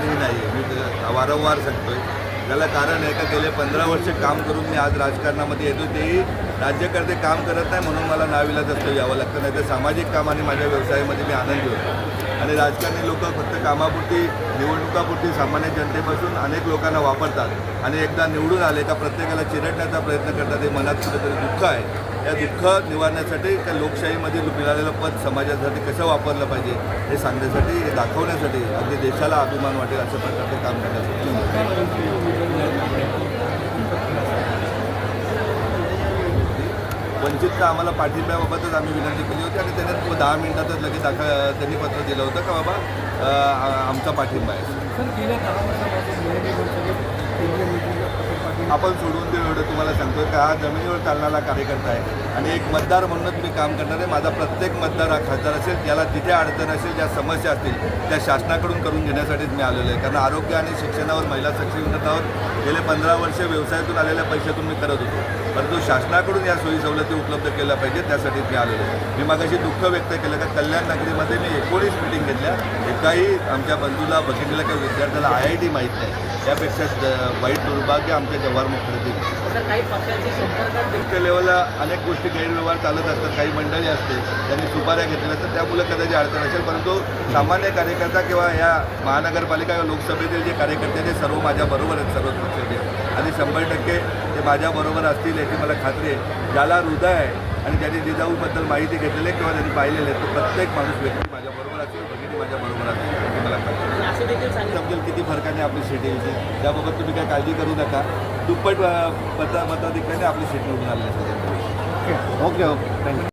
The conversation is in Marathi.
कोणी नाही मी ते वारंवार सांगतोय. त्याला कारण आहे का? गेले पंधरा वर्ष काम करून मी आज राजकारणामध्ये येतो तेही राज्यकर्ते काम करत नाही म्हणून मला नाविलाज असतो यावं लागतं. नाही तर सामाजिक काम आणि माझ्या व्यवसायामध्ये मी आनंदी होतो. आणि राजकारणी लोक फक्त कामापुरती निवडणुकापुरती सामान्य जनतेपासून अनेक लोकांना वापरतात. आणि एकदा निवडून आले का प्रत्येकाला चिरडण्याचा प्रयत्न करतात. हे मनात कुठेतरी दुःख आहे. या दुःख निवारण्यासाठी त्या लोकशाहीमध्ये मिळालेलं पद समाजासाठी कसं वापरलं पाहिजे हे सांगण्यासाठी हे दाखवण्यासाठी अगदी देशाला अभिमान वाटेल अशा प्रकारचं काम करण्यासाठी. वंचितचा आम्हाला पाठिंब्याबाबतच आम्ही विनंती केली होती आणि त्याने दहा मिनिटातच लगेच दाखल त्यांनी पत्र दिलं होतं का बाबा आमचा पाठिंबा आहे. आपण सोडून देऊ एवढं तुम्हाला सांगतो का? हा जमिनीवर चालणारा कार्यकर्ता आहे. आणि एक मतदार म्हणूनच मी काम करणार आहे. माझा प्रत्येक मतदार हा खासदार असेल ज्याला तिथे अडचण असेल ज्या समस्या असतील त्या शासनाकडून करून घेण्यासाठीच मी आलेलो आहे. कारण आरोग्य आणि शिक्षणावर महिला सक्षमीकरणावर गेले पंधरा वर्ष व्यवसायातून आलेल्या पैशातून मी करत होतो. परंतु शासनाकडून या सोयी सवलती उपलब्ध केल्या पाहिजे त्यासाठीच मी आलेलो आहे. मी मागाशी दुःख व्यक्त केलं का कल्याण नगरीमध्ये मी एकोणीस मिटिंग घेतल्या. एकाही आमच्या बंधूला भगिनीला किंवा विद्यार्थ्याला आय आय टी माहीत नाही. त्यापेक्षा वाईट दुर्भाग्य आमच्या पक्षांची संपर्कात मुख्य लेवलला अनेक गोष्टी गैरव्यवहार चालत असतात. काही मंडळी असते त्यांनी सुपाऱ्या घेतलेल्या असतात. त्यामुळे कदाचित अडचण असेल. परंतु सामान्य कार्यकर्ता किंवा या महानगरपालिका किंवा लोकसभेतील जे कार्यकर्ते ते सर्व माझ्याबरोबर आहेत सर्वच पक्षाचे. आणि शंभर टक्के ते माझ्याबरोबर असतील याची मला खात्री आहे. ज्याला हृदय आहे आणि ज्यांनी जिजाऊबद्दल माहिती घेतलेली आहे किंवा त्यांनी पाहिलेले आहे तो प्रत्येक माणूस व्यक्ती माझ्याबरोबर असेल भगिनी माझ्याबरोबर असेल याची मला खात्री आहे. असं देखील सांगितलं समजेल किती फरकाने आपली सीट येईल त्याबाबत तुम्ही काय काळजी करू नका. दुप्पट मता मताधिक्याने आपली सीट निवडून आलेली ओके. Okay okay. थँक्यू